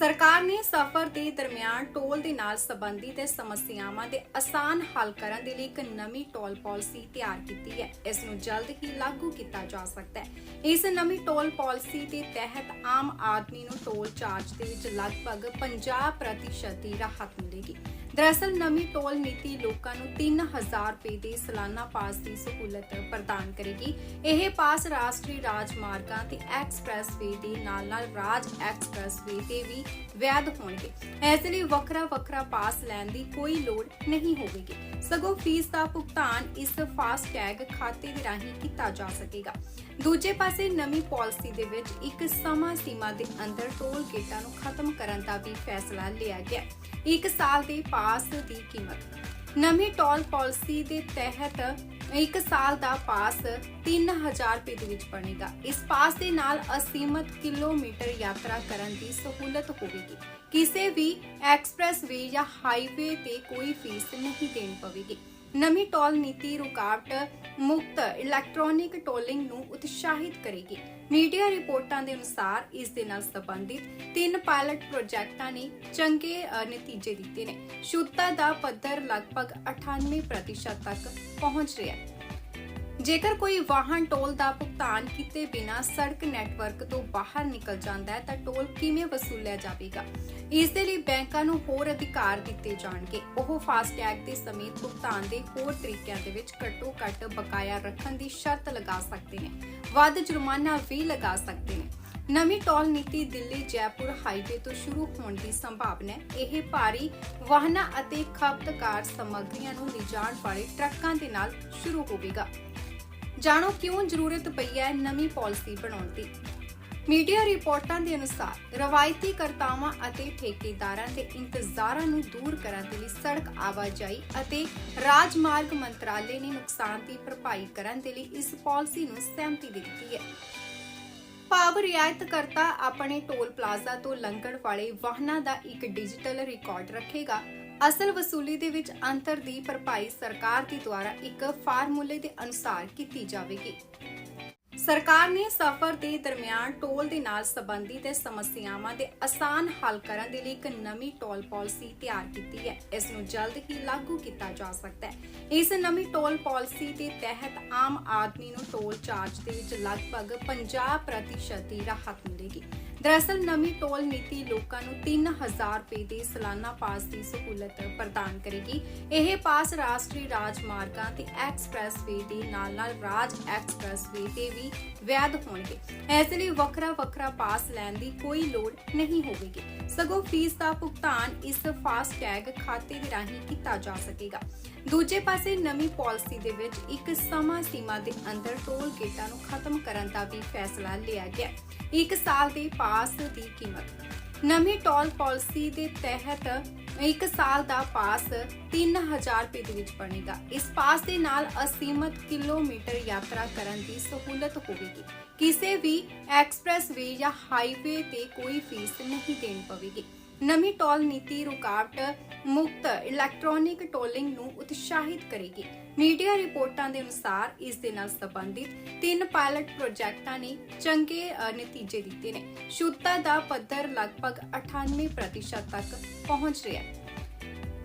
ਸਰਕਾਰ ਨੇ ਸਫ਼ਰ ਦੇ ਦਰਮਿਆਨ ਟੋਲ ਦੇ ਨਾਲ ਸੰਬੰਧਿਤ ਸਮੱਸਿਆਵਾਂ ਦੇ ਆਸਾਨ ਹੱਲ ਕਰਨ ਦੇ ਲਈ ਇੱਕ ਨਵੀਂ ਟੋਲ ਪਾਲਿਸੀ ਤਿਆਰ ਕੀਤੀ ਹੈ। ਇਸ ਨੂੰ ਜਲਦ ਹੀ ਲਾਗੂ ਕੀਤਾ ਜਾ ਸਕਦਾ ਹੈ। ਇਸ ਨਵੀਂ ਟੋਲ ਪਾਲਿਸੀ ਦੇ ਤਹਿਤ ਆਮ ਆਦਮੀ ਨੂੰ ਟੋਲ ਚਾਰਜ ਦੇ ਵਿੱਚ ਲਗਭਗ 50% ਦੀ ਰਾਹਤ ਮਿਲੇਗੀ। ਦਰਅਸਲ, ਨਵੀਂ ਟੋਲ ਨੀਤੀ ਲੋਕਾਂ ਨੂੰ 3000 ਰੁਪਏ ਦੇ ਸਾਲਾਨਾ ਪਾਸ ਦੀ ਸਹੂਲਤ ਪ੍ਰਦਾਨ ਕਰੇਗੀ। ਇਹ ਪਾਸ ਰਾਸ਼ਟਰੀ ਰਾਜਮਾਰਗਾਂ ਤੇ ਐਕਸਪ੍ਰੈਸਵੇ ਦੇ ਨਾਲ-ਨਾਲ ਰਾਜ ਐਕਸਪ੍ਰੈਸਵੇ ਤੇ ਵੀ ਵੈਧ ਹੋਣਗੇ ਇਸ ਲਈ ਵੱਖਰਾ ਵੱਖਰਾ ਪਾਸ ਲੈਣ ਦੀ ਕੋਈ ਲੋੜ ਨਹੀਂ ਹੋਵੇਗੀ। ਸਗੋਂ ਫੀਸ ਦਾ ਭੁਗਤਾਨ ਇਸ ਫਾਸਟ ਟੈਗ ਖਾਤੇ ਦੇ ਰਾਹੀਂ ਕੀਤਾ ਜਾ ਸਕੇਗਾ। ਦੂਜੇ ਪਾਸੇ ਨਵੀਂ ਪਾਲਿਸੀ ਦੇ ਵਿੱਚ ਇੱਕ ਸਮਾਂ ਸੀਮਾ ਦੇ ਅੰਦਰ ਟੋਲ ਗੇਟਾਂ ਨੂੰ ਖਤਮ ਕਰਨ ਦਾ ਵੀ ਫੈਸਲਾ ਲਿਆ ਗਿਆ। ਇੱਕ ਸਾਲ ਦੇ ਪਾਸ ਦੀ ਕੀਮਤ। ਨਵੀਂ ਟੋਲ ਪਾਲਿਸੀ ਦੇ ਤਹਿਤ ਇੱਕ ਸਾਲ ਦਾ ਪਾਸ 3000 ਰੁਪਏ ਦੇ ਵਿੱਚ ਬਣੇਗਾ। ਇਸ ਪਾਸ ਦੇ ਨਾਲ ਅਸੀਮਤ ਕਿਲੋਮੀਟਰ ਯਾਤਰਾ ਕਰਨ ਦੀ ਸਹੂਲਤ ਹੋਵੇਗੀ। ਕਿਸੇ ਵੀ ਐਕਸਪ੍ਰੈਸਵੇ ਜਾਂ ਹਾਈਵੇ ਤੇ ਕੋਈ ਫੀਸ ਨਹੀਂ ਦੇਣੀ ਪਵੇਗੀ। ਨਵੀਂ ਟੋਲ ਨੀਤੀ ਰੁਕਾਵਟ ਮੁਕਤ ਇਲੈਕਟ੍ਰੋਨਿਕ ਟੋਲਿੰਗ ਨੂੰ ਉਤਸ਼ਾਹਿਤ ਕਰੇਗੀ। ਮੀਡੀਆ ਰਿਪੋਰਟਾਂ ਦੇ ਅਨੁਸਾਰ ਇਸ ਦੇ ਨਾਲ ਸੰਬੰਧਿਤ ਤਿੰਨ ਪਾਇਲਟ ਪ੍ਰੋਜੈਕਟਾਂ ਨੇ ਚੰਗੇ ਨਤੀਜੇ ਦਿੱਤੇ ਨੇ। ਸ਼ੁੱਧਤਾ ਦਾ ਪੱਧਰ ਲਗਭਗ 98% ਤੱਕ ਪਹੁੰਚ ਰਿਹਾ ਹੈ। ਜੇਕਰ ਕੋਈ ਵਾਹਨ ਟੋਲ ਦਾ ਭੁਗਤਾਨ ਕੀਤੇ ਬਿਨਾ ਸੜਕ ਨੈਟਵਰਕ ਤੋਂ ਬਾਹਰ ਨਿਕਲ ਜਾਂਦਾ ਹੈ, ਤਾਂ ਟੋਲ ਕਿਵੇਂ ਵਸੂਲਿਆ ਜਾਵੇਗਾ? ਇਸ ਦੇ ਲਈ ਬੈਂਕਾਂ ਨੂੰ ਹੋਰ ਅਧਿਕਾਰ ਦਿੱਤੇ ਜਾਣਗੇ। ਉਹ ਫਾਸਟੈਗ ਦੇ ਸਮੇਤ ਭੁਗਤਾਨ ਦੇ ਹੋਰ ਤਰੀਕਿਆਂ ਦੇ ਵਿੱਚ ਘੱਟੋ ਘੱਟ ਬਕਾਇਆ ਰੱਖਣ ਦੀ ਸ਼ਰਤ ਲਗਾ ਸਕਦੇ ਨੇ। ਵੱਧ ਜੁਰਮਾਨਾ ਵੀ ਲਗਾ ਸਕਦੇ ਨੇ। ਨਵੀਂ ਟੋਲ ਨੀਤੀ ਦਿੱਲੀ ਜੈਪੁਰ ਹਾਈਵੇ ਤੋਂ ਸ਼ੁਰੂ ਹੋਣ ਦੀ ਸੰਭਾਵਨਾ ਹੈ। ਇਹ ਭਾਰੀ ਵਾਹਨਾਂ ਅਤੇ ਖਪਤਕਾਰ ਸਮੱਗਰੀਆਂ ਨੂੰ ਲਿਜਾਣ ਵਾਲੇ ਟਰੱਕਾਂ ਦੇ ਨਾਲ ਸ਼ੁਰੂ ਹੋਵੇਗਾ। ਜਾਣੋ ਕਿਉਂ ਜ਼ਰੂਰਤ ਪਈ ਹੈ ਨਵੀਂ ਪਾਲਿਸੀ ਬਣਾਉਣ ਦੀ? ਮੀਡੀਆ ਰਿਪੋਰਟਾਂ ਦੇ ਅਨੁਸਾਰ ਰਵਾਇਤੀ ਕਰਤਾਵਾਂ ਅਤੇ ਠੇਕੇਦਾਰਾਂ ਦੇ ਇੰਤਜ਼ਾਰਾਂ ਨੂੰ ਦੂਰ ਕਰਨ ਦੇ ਲਈ ਸੜਕ ਆਵਾਜਾਈ ਅਤੇ ਰਾਜਮਾਰਗ ਮੰਤਰਾਲੇ ਨੇ ਨੁਕਸਾਨ ਦੀ ਭਰਪਾਈ ਕਰਨ ਦੇ ਲਈ ਇਸ ਪਾਲਿਸੀ ਨੂੰ ਸਹਿਮਤੀ ਦੇ ਦਿੱਤੀ ਹੈ। ਭਾਵ ਰਿਆਇਤ ਕਰਤਾ ਆਪਣੇ ਟੋਲ ਪਲਾਜ਼ਾ ਤੋਂ ਲੰਘਣ ਵਾਲੇ ਵਾਹਨਾਂ ਦਾ ਇੱਕ ਡਿਜੀਟਲ ਰਿਕਾਰਡ ਰੱਖੇਗਾ। ਅਸਲ ਵਸੂਲੀ ਦੇ ਵਿੱਚ ਅੰਤਰ ਦੀ ਭਰਪਾਈ ਸਰਕਾਰ ਦੇ ਦੁਆਰਾ ਇੱਕ ਫਾਰਮੂਲੇ ਦੇ ਅਨੁਸਾਰ ਕੀਤੀ ਜਾਵੇਗੀ। ਸਰਕਾਰ ਨੇ ਸਫ਼ਰ ਦੇ ਦਰਮਿਆਨ ਟੋਲ ਦੇ ਨਾਲ ਸੰਬੰਧਿਤ ਸਮੱਸਿਆਵਾਂ ਦੇ ਆਸਾਨ ਹੱਲ ਕਰਨ ਦੇ ਲਈ ਇੱਕ ਨਵੀਂ ਟੋਲ ਪਾਲਿਸੀ ਤਿਆਰ ਕੀਤੀ ਹੈ। ਇਸ ਨੂੰ ਜਲਦ ਹੀ ਲਾਗੂ ਕੀਤਾ ਜਾ ਸਕਦਾ ਹੈ। ਇਸ ਨਵੀਂ ਟੋਲ ਪਾਲਿਸੀ ਦੇ ਤਹਿਤ ਆਮ ਆਦਮੀ ਨੂੰ ਟੋਲ ਚਾਰਜ ਦੇ ਵਿੱਚ ਲਗਭਗ 50% ਦੀ ਰਾਹਤ ਮਿਲੇਗੀ। ਦਰਅਸਲ, ਨਵੀਂ ਟੋਲ ਨੀਤੀ ਲੋਕਾਂ ਨੂੰ 3000 ਰੁਪਏ ਦੇ ਸਾਲਾਨਾ ਪਾਸ ਦੀ ਸਹੂਲਤ ਪ੍ਰਦਾਨ ਕਰੇਗੀ। ਇਹ ਪਾਸ ਰਾਸ਼ਟਰੀ ਰਾਜਮਾਰਗਾਂ ਤੇ ਐਕਸਪ੍ਰੈਸਵੇ ਦੇ ਨਾਲ-ਨਾਲ ਰਾਜ ਐਕਸਪ੍ਰੈਸਵੇ ਤੇ ਵੀ ਵੈਧ ਹੋਣਗੇ। ਇਸ ਲਈ ਵੱਖਰਾ ਵੱਖਰਾ ਪਾਸ ਲੈਣ ਦੀ ਕੋਈ ਲੋੜ ਨਹੀਂ ਹੋਵੇਗੀ। ਸਗੋਂ ਫੀਸ ਦਾ ਭੁਗਤਾਨ ਇਸ ਫਾਸਟ ਟੈਗ ਖਾਤੇ ਦੇ ਰਾਹੀਂ ਕੀਤਾ ਜਾ ਸਕੇਗਾ। ਦੂਜੇ ਪਾਸੇ ਨਵੀਂ ਪਾਲਿਸੀ ਦੇ ਵਿੱਚ ਇੱਕ ਸਮਾਂ ਸੀਮਾ ਦੇ ਅੰਦਰ ਟੋਲ ਗੇਟਾਂ ਨੂੰ ਖਤਮ ਕਰਨ ਦਾ ਵੀ ਫੈਸਲਾ ਲਿਆ ਗਿਆ। ਇੱਕ ਸਾਲ ਦੇ ਪਾਸ ਦੀ ਕੀਮਤ। ਨਵੀਂ ਟੋਲ ਪਾਲਿਸੀ ਦੇ ਤਹਿਤ ਇੱਕ ਸਾਲ ਦਾ ਪਾਸ 3000 ਰੁਪਏ ਦੇ ਵਿੱਚ ਬਣੇਗਾ। ਇਸ ਪਾਸ ਦੇ ਨਾਲ ਅਸੀਮਤ ਕਿਲੋਮੀਟਰ ਯਾਤਰਾ ਕਰਨ ਦੀ ਸਹੂਲਤ ਹੋਵੇਗੀ। ਕਿਸੇ ਵੀ ਐਕਸਪ੍ਰੈਸ ਵੇ ਜਾਂ ਹਾਈਵੇ ਤੇ ਕੋਈ ਫੀਸ ਨਹੀਂ ਦੇਣੀ ਪਵੇਗੀ। ਨਵੀਂ ਟੋਲ ਨੀਤੀ ਰੁਕਾਵਟ ਮੁਕਤ ਇਲੈਕਟ੍ਰੋਨਿਕ ਟੋਲਿੰਗ ਨੂੰ ਉਤਸ਼ਾਹਿਤ ਕਰੇਗੀ। ਮੀਡੀਆ ਰਿਪੋਰਟਾਂ ਦੇ ਅਨੁਸਾਰ ਇਸ ਦੇ ਨਾਲ ਸੰਬੰਧਿਤ ਤਿੰਨ ਪਾਇਲਟ ਪ੍ਰੋਜੈਕਟਾਂ ਨੇ ਚੰਗੇ ਨਤੀਜੇ ਦਿੱਤੇ ਨੇ। ਸ਼ੁੱਧਤਾ ਦਾ ਪੱਧਰ ਲਗਭਗ 98% ਤੱਕ ਪਹੁੰਚ ਰਿਹਾ ਹੈ।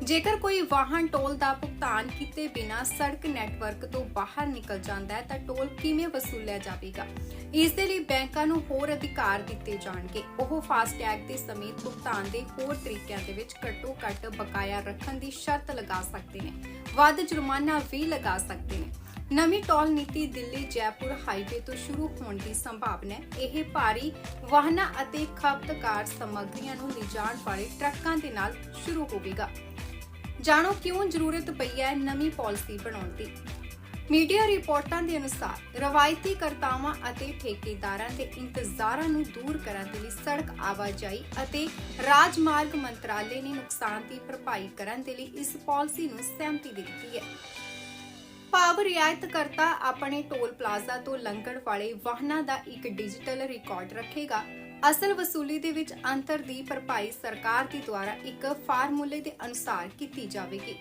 ਜੇਕਰ ਕੋਈ ਵਾਹਨ ਟੋਲ ਦਾ ਭੁਗਤਾਨ ਕੀਤੇ ਬਿਨਾ ਸੜਕ ਨੈਟਵਰਕ ਤੋਂ ਬਾਹਰ ਨਿਕਲ ਜਾਂਦਾ ਹੈ, ਤਾਂ ਟੋਲ ਕਿਵੇਂ ਵਸੂਲਿਆ ਜਾਵੇਗਾ? ਇਸ ਦੇ ਲਈ ਬੈਂਕਾਂ ਨੂੰ ਹੋਰ ਅਧਿਕਾਰ ਦਿੱਤੇ ਜਾਣਗੇ। ਉਹ ਫਾਸਟੈਗ ਦੇ ਸਮੇਤ ਭੁਗਤਾਨ ਦੇ ਹੋਰ ਤਰੀਕਿਆਂ ਦੇ ਵਿੱਚ ਘੱਟੋ ਘੱਟ ਬਕਾਇਆ ਰੱਖਣ ਦੀ ਸ਼ਰਤ ਲਗਾ ਸਕਦੇ ਨੇ। ਵੱਧ ਜੁਰਮਾਨਾ ਵੀ ਲਗਾ ਸਕਦੇ ਨੇ। ਨਵੀਂ ਟੋਲ ਨੀਤੀ ਦਿੱਲੀ ਜੈਪੁਰ ਹਾਈਵੇ ਤੋਂ ਸ਼ੁਰੂ ਹੋਣ ਦੀ ਸੰਭਾਵਨਾ ਹੈ। ਇਹ ਭਾਰੀ ਵਾਹਨਾਂ ਅਤੇ ਖਪਤਕਾਰ ਸਮੱਗਰੀਆਂ ਨੂੰ ਲਿਜਾਣ ਵਾਲੇ ਟਰੱਕਾਂ ਦੇ ਨਾਲ ਸ਼ੁਰੂ ਹੋਵੇਗਾ। ਜਾਣੋ ਕਿਉਂ ਜ਼ਰੂਰਤ ਪਈ ਹੈ ਨਵੀਂ ਪਾਲਿਸੀ ਬਣਾਉਣ ਦੀ? ਮੀਡੀਆ ਰਿਪੋਰਟਾਂ ਦੇ ਅਨੁਸਾਰ ਰਵਾਇਤੀ ਕਰਤਾਵਾਂ ਅਤੇ ਠੇਕੇਦਾਰਾਂ ਦੇ ਇੰਤਜ਼ਾਰਾਂ ਨੂੰ ਦੂਰ ਕਰਨ ਦੇ ਲਈ ਸੜਕ ਆਵਾਜਾਈ ਅਤੇ ਰਾਜਮਾਰਗ ਮੰਤਰਾਲੇ ਨੇ ਨੁਕਸਾਨ ਦੀ ਭਰਪਾਈ ਕਰਨ ਦੇ ਲਈ ਇਸ ਪਾਲਿਸੀ ਨੂੰ ਸਹਿਮਤੀ ਦਿੱਤੀ ਹੈ। ਭਾਵ ਰਿਆਇਤ ਕਰਤਾ ਆਪਣੇ ਟੋਲ ਪਲਾਜ਼ਾ ਤੋਂ ਲੰਘਣ ਵਾਲੇ ਵਾਹਨਾਂ ਦਾ ਇੱਕ ਡਿਜੀਟਲ ਰਿਕਾਰਡ ਰੱਖੇਗਾ। ਅਸਲ ਵਸੂਲੀ ਦੇ ਵਿੱਚ ਅੰਤਰ ਦੀ ਭਰਪਾਈ ਸਰਕਾਰ ਦੇ ਦੁਆਰਾ ਇੱਕ ਫਾਰਮੂਲੇ ਦੇ ਅਨੁਸਾਰ ਕੀਤੀ ਜਾਵੇਗੀ।